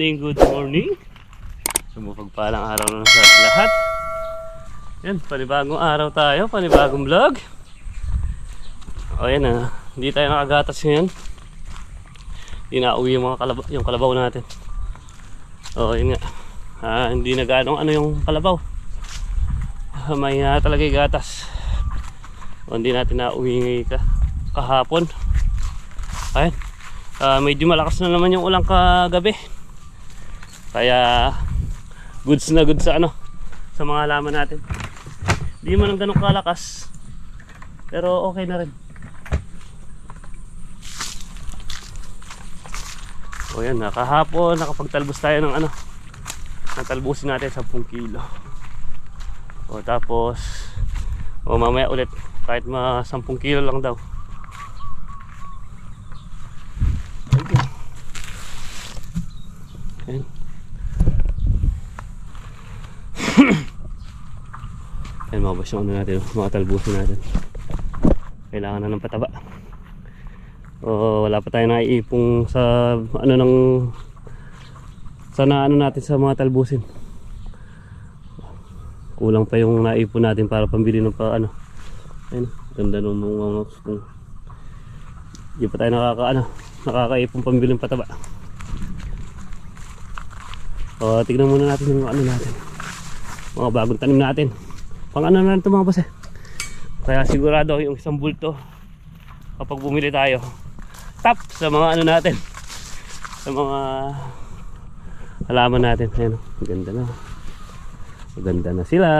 morning, good morning. Sumupagpalang araw na sa lahat. Yan, panibagong araw tayo, panibagong vlog. O yan na, hindi tayo nakagatas ngayon. Hindi na uwi yung mga kalabaw, yung kalabaw natin. O yun nga, ah, hindi na ganong ano yung kalabaw. Ah, may ah, talaga yung gatas. O hindi natin na uwi ka, kahapon. Ayan. Ah, medyo malakas na naman yung ulang kagabi. Kaya goods na goods sa ano sa mga halaman natin. Di man ang ganun kalakas. Pero okay na rin. O yan, nakahapon nakapagtalbos tayo ng ano. Natalbusin natin 10 kilo. O tapos o mamaya ulit kahit ma 10 kilo lang daw. Ayan. Ayan mga boss, yung ano natin, mga talbusin natin. Kailangan na ng pataba. O wala pa tayo naiipong sa ano ng sa naano natin sa mga talbusin. Kulang pa yung naipon natin para pambili ng pa ano. Ayun, ganda ng mga mga kung hindi pa tayo nakaka ano, nakakaipong pambili ng pataba. O, tignan muna natin yung ano natin. Mga bagong tanim natin. Pang ano na mga boss eh. Kaya sigurado yung isang bulto kapag bumili tayo. Top sa mga ano natin. Sa mga halaman natin. Ayan, oh, maganda na. Maganda na sila.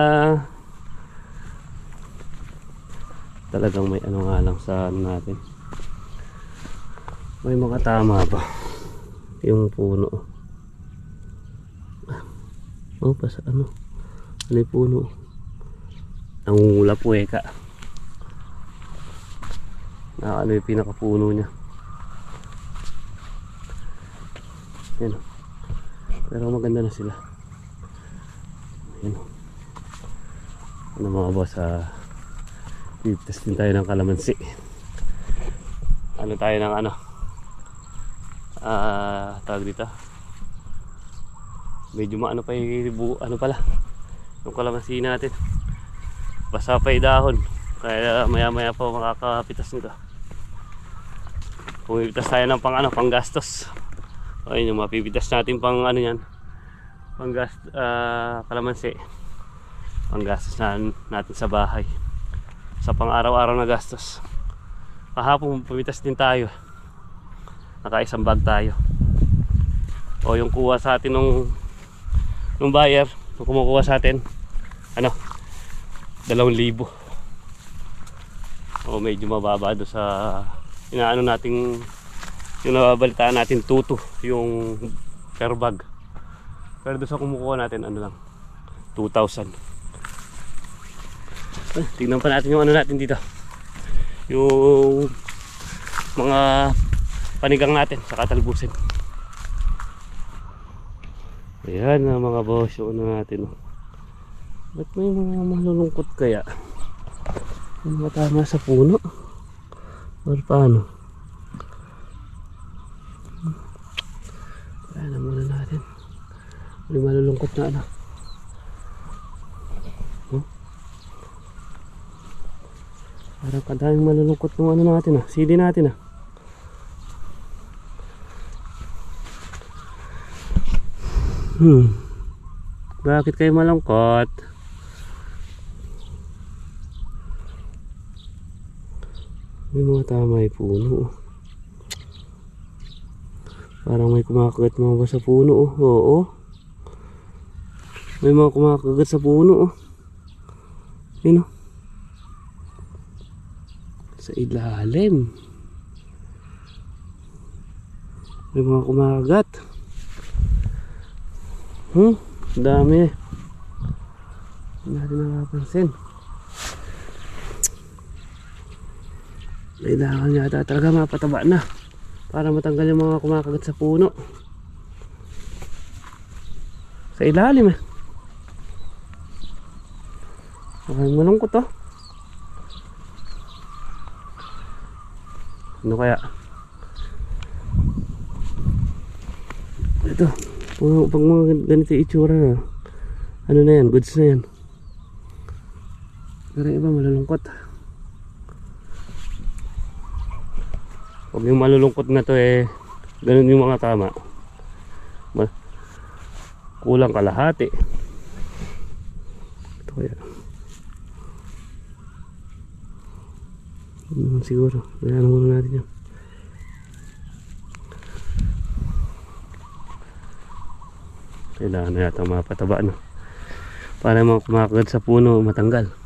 Talagang may ano nga lang sa ano natin. May mga tama pa. Yung puno. Oh, pas ano? Ano yung puno? Nangungula po eh ka. Na ano yung pinakapuno niya. Yan. Pero maganda na sila. Yan. Ano mga boss ah. Test din tayo ng kalamansi. Ano tayo ng ano? Ah, tawag dito medyo maano pa yung ano pala yung kalamansi natin basa pa dahon. Kaya maya maya pa makakapitas nito. Pumipitas tayo ng pang ano pang gastos ayun yung mapipitas natin pang ano yan. Pang gast ah, kalamansi. Pang gastos na, natin sa bahay. Sa pang araw-araw na gastos. Kahapon pumitas din tayo. Naka isang bag tayo. O yung kuha sa atin nung nung buyer nung kumukuha sa atin ano dalawang libo o medyo mababa do sa inaano nating yung nababalitaan natin tuto yung per bag pero doon sa kumukuha natin ano lang 2,000 ah, tignan pa natin yung ano natin dito yung mga panigang natin sa katalbusin Ayan na mga boss, yung ano natin. Oh. Ba't may mga malulungkot kaya? May mga tama sa puno? Or paano? Kaya na muna natin. May malulungkot na ano. Oh. Parang kadaming malulungkot ng ano natin ah. CD natin ah. Hmm. Bakit kayo malungkot? May mga tama yung puno. Parang may kumakagat mga ba sa puno. Oh. Oo. May mga kumakagat sa puno. Oh. Yun oh. Sa ilalim. May mga kumakagat. Hmm, dami. Hindi natin nakapansin. Kailangan yata talaga mapataba na para matanggal yung mga kumakagat sa puno. Sa ilalim eh. Mukhang malungkot oh. Ano kaya? ito. Pag, pag mga ganito itsura na, ano na yan, goods na yan. Pero iba malulungkot. Huwag yung malulungkot na to eh, ganun yung mga tama. Ma- kulang kalahati. Ito kaya. Hmm, siguro. Kaya muna natin yan. Kailangan na yata mapataba no. Para mga kumakagat sa puno matanggal.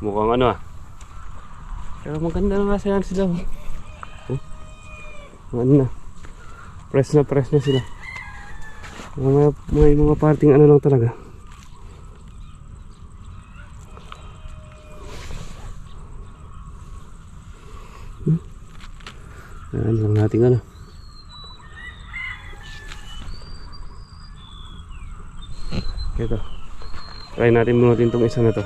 Mukhang ano ah. Pero maganda na yan sila. oh. Oh. Ano na. Press na press na sila. Mga, may mga parting ano lang talaga. Ayan lang natin ano. Ito. Try natin bunutin tong isa na to.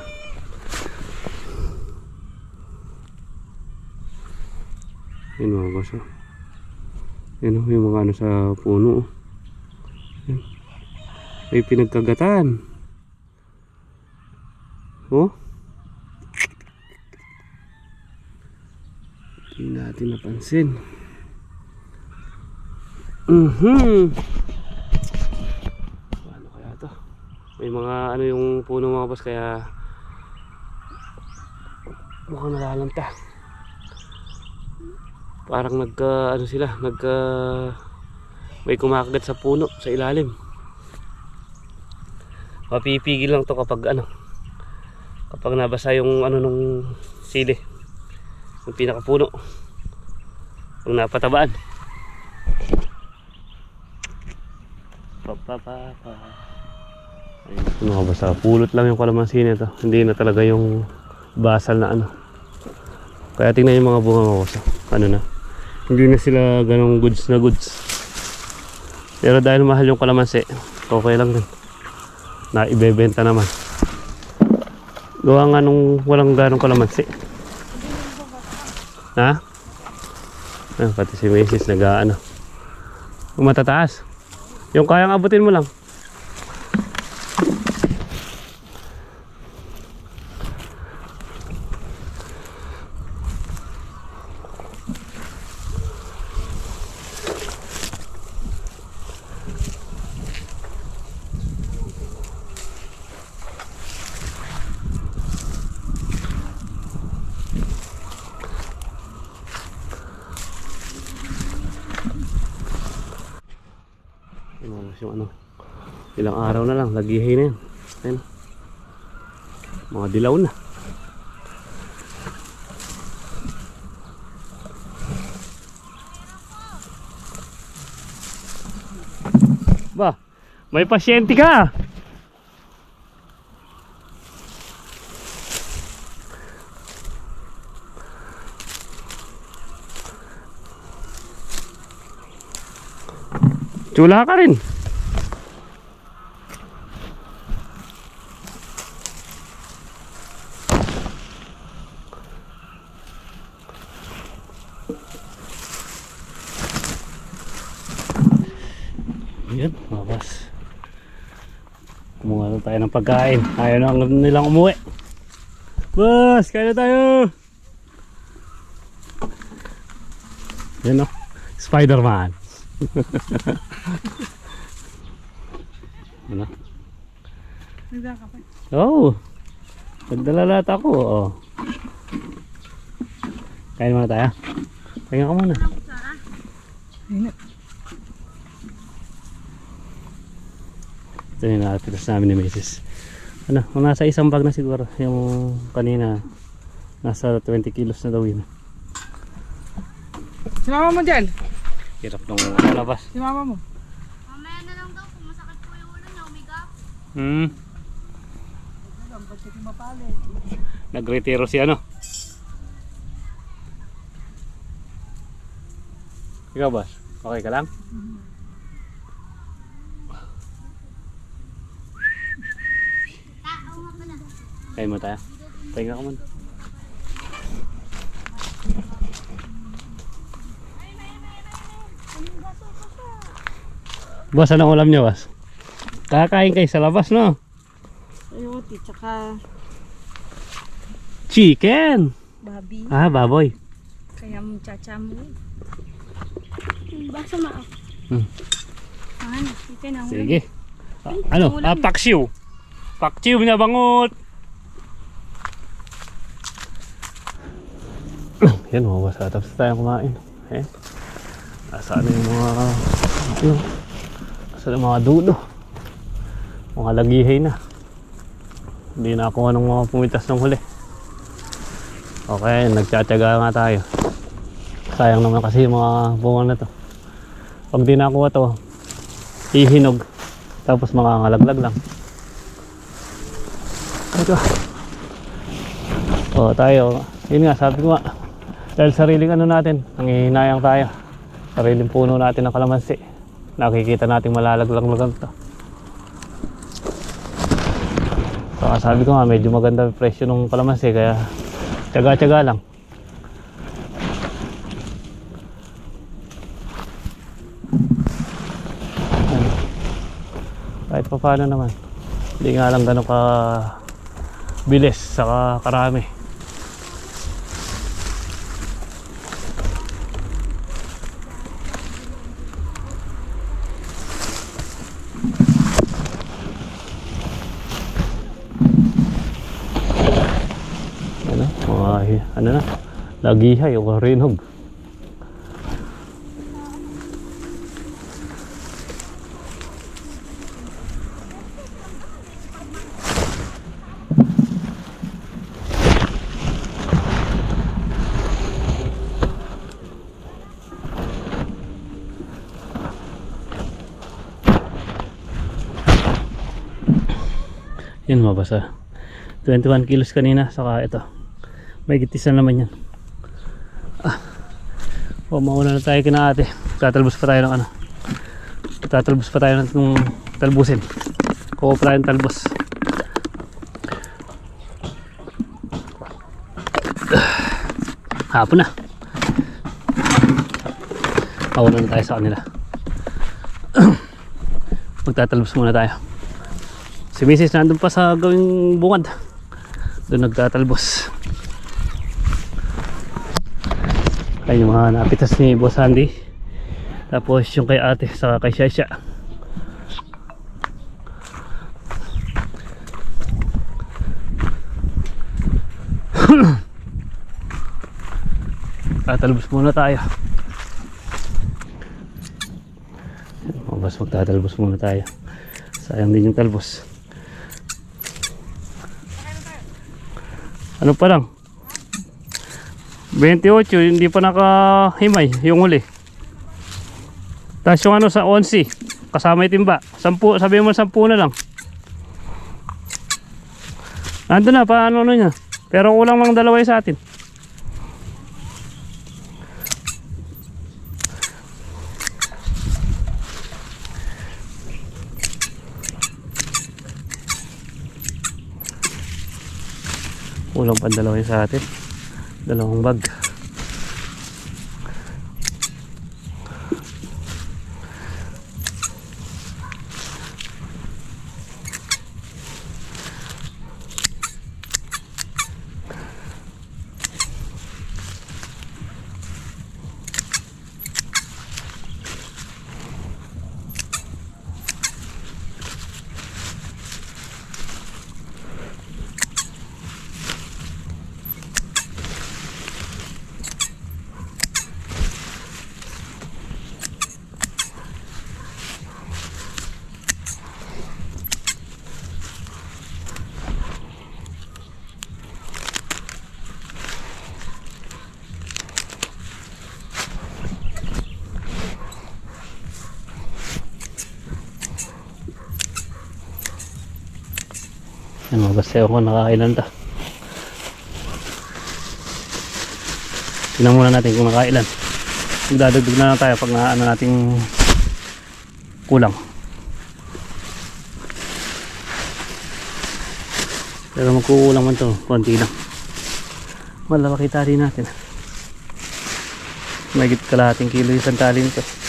Oh. Yan oh, yung mga ano sa puno. oh. Yan. May pinagkagatan. Oh. Hindi natin napansin. Mhm. Ano kaya to? May mga ano yung puno mga boss kaya mukhang nalalanta. Parang nagka ano sila, nagka may kumakagat sa puno sa ilalim. Mapipigil lang to kapag ano kapag nabasa yung ano nung sili yung pinakapuno. Kung napatabaan. Papapapa ayun. Ano pulot lang yung kalamansi nito. Hindi na talaga yung basal na ano. Kaya tingnan yung mga bunga so, ano na hindi na sila ganong goods na goods pero dahil mahal yung kalamansi okay lang din na ibebenta naman gawa nga nung walang ganong kalamansi Ha? Ah, pati si Macy's nag-ano. Yung matataas. Yung kayang abutin mo lang. Lumabas yung ano. Ilang araw na lang, lagihay na yan. Ayun. Mga dilaw na. Ba, may pasyente ka. Chula ka rin. Yan, mga boss. Kumuha tayo ng pagkain. Ayaw na nilang umuwi. Boss, kain na tayo! Yan o. Spider-Man. ano? Nagdala ka pa. Oo. Oh, nagdala lahat ako. Oh. Kain muna tayo. Pahinga ka muna. Ayun. Ito yung nakapitas namin ni Mrs. Ano, kung nasa isang bag na siguro. Yung kanina, nasa 20 kilos na daw yun. Sinama mo dyan. Hirap nung labas. Sinama mo. Mamaya na lang daw kung masakit po yung ulo niya, umigap. Hmm. Nagretiro si ano? Ikaw boss, okay ka lang? Tao Kaya mo tayo. Pahinga ka muna. Boss, anong ulam niyo, boss? Kakain kayo sa labas, no? Ay, Ayoti, tsaka... Chicken! Babi. Ah, baboy. Kaya mong chacha mo. Basa ma. Hmm. Ah, chicken ang ulam. Sige. Ah, ano? Ah, paksiw. Paksiw, binabangot. Yan mga boss, tapos na tayong kumain. Eh? Asaan na yung mga, ano? Asaan na mga dulo? Mga lagihay na. Hindi na ako ng mga pumitas ng huli. Okay, nagtsatsaga nga tayo. Sayang naman kasi yung mga bunga na to. Pag di nakuha to, hihinog. Tapos makangalaglag lang. Ito. O tayo, yun nga sabi ko nga, dahil sariling ano natin, nangihinayang tayo. Sariling puno natin ng kalamansi. Nakikita natin malalaglag-lagang to. Saka sabi ko nga, medyo maganda presyo ng kalamansi, kaya tsaga-tsaga lang. kahit pa paano naman hindi nga lang gano'n ka bilis saka karami ano mga ano na lagihay o rinog Yun mabasa. 21 kilos kanina saka ito. May gitis na naman yan. Ah. O mauna na tayo kina ate. Tatalbos pa tayo ng ano. Tatalbos pa tayo ng talbusin. Kuha pa tayo ng talbos. Hapon na. Mauna na tayo sa kanila. Magtatalbos muna tayo. Si Mrs. nandun pa sa gawing bungad. Doon nagtatalbos. Ayun yung mga napitas ni Boss Andy. Tapos yung kay ate sa kay Shasha. Tatalbos muna tayo. Mas magtatalbos muna tayo. Sayang din yung talbos. Ano pa lang? 28, hindi pa nakahimay yung huli. Tapos yung ano sa 11, kasama yung timba. 10, sabihin mo 10 na lang. Ando na, paano ano niya. Pero kulang lang dalawa sa atin. Kulang pa dalawa sa atin. Dalawang bag. Yan mga basayo ko nakailan ta. Tingnan natin kung nakailan. Magdadagdag na lang tayo pag na ano nating kulang. Pero magkukulang man to, konti lang. Malaki tali natin. May kalahating kilo yung isang tali nito.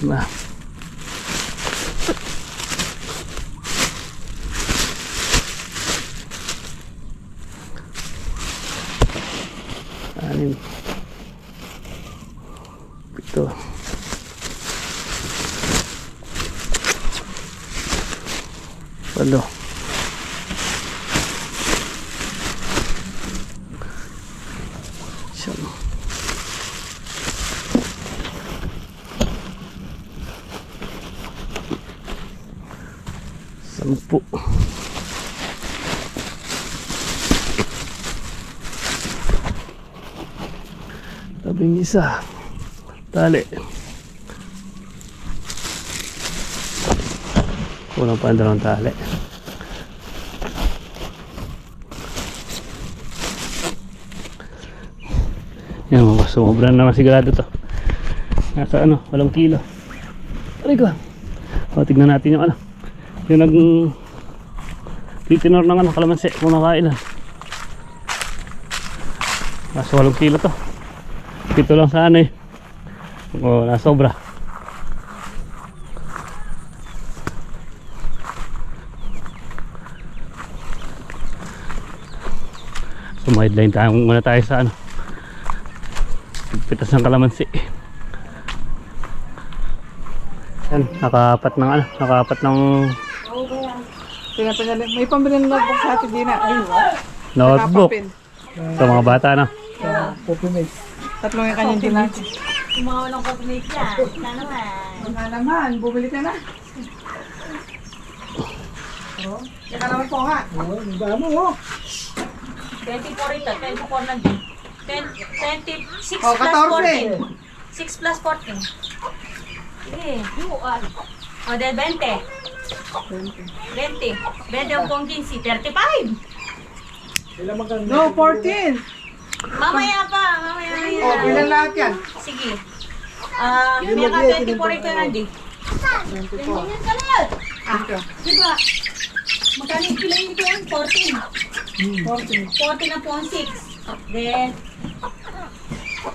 Lima. Anim. Pito. Walo. Isa. Tali. Kulang pa ang dalawang tali. Yan mga sumobra na naman sigurado to. Nasa ano, walang kilo. Aray ko. O, tignan natin yung ano. Yung nag... Titinor ng ano, kalamansi kung nakailan. Nasa walang kilo to. Pito lang sa ano eh. O, nasobra. So, line tayo muna tayo sa ano. Pitas ng kalamansi. Yan, nakaapat ng ano, nakaapat ng Pinapangalan. May pambili ng notebook sa atin din na. Ayun, notebook sa mga bata na. Tatlong yung kanyang dinati. Yung mga walang copyright yan. Na naman. Nga naman, bumili ka na. Oh, Yan ka naman po nga. Oo, ang dami oh. 24 ito. 24 na din. 10, 26 Oh, plus 14. 14. 6 plus 14. Sige. Buwan. O, del 20. 20. 20 ang pong 15. 35. No, 14. Mamaya pa. Mamaya na yan. Oh, bilang lahat yan. Sige. Ah, may ka 24 ito na din. Ganyan ka na. Dito. Diba? Magkano yung kilo nito yan? 14. 14 ang pong 6. Then,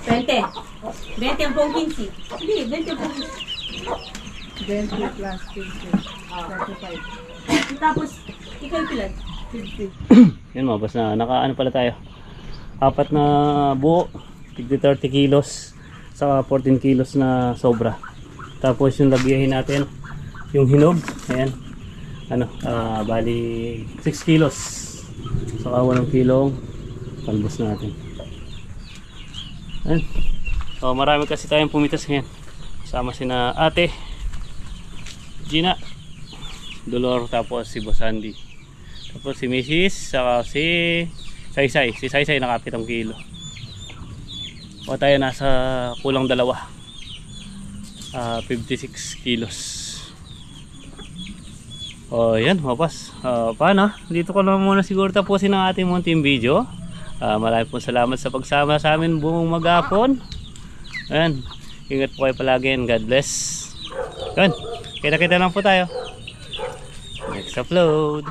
20. 20 ang pong 15. Sige, 20 ang pong 15. 20 plus 50. 35. Tapos, ikaw yung pilan. 50. Yan mga boss na naka ano pala tayo. Apat na buo, tigdi 30 kilos sa 14 kilos na sobra. Tapos yung lagyahin natin, yung hinog, ayan. Ano, ah, bali 6 kilos. Saka 8 kilong talbos natin. Ayan. So, marami kasi tayong pumitas ngayon. Kasama si na ate, Gina, Dolor, tapos si Boss Andy. Tapos si Mrs. Saka si Saysay. Si Saysay nakapitong kilo. O tayo nasa kulang dalawa. Ah, 56 kilos. O yan, mapas. Uh, paano? Dito ko na muna siguro tapusin ang ating munting video. Ah, marami po salamat sa pagsama sa amin buong maghapon. Ayan. Ingat po kayo palagi and God bless. Yan. Kita-kita lang po tayo. Next upload.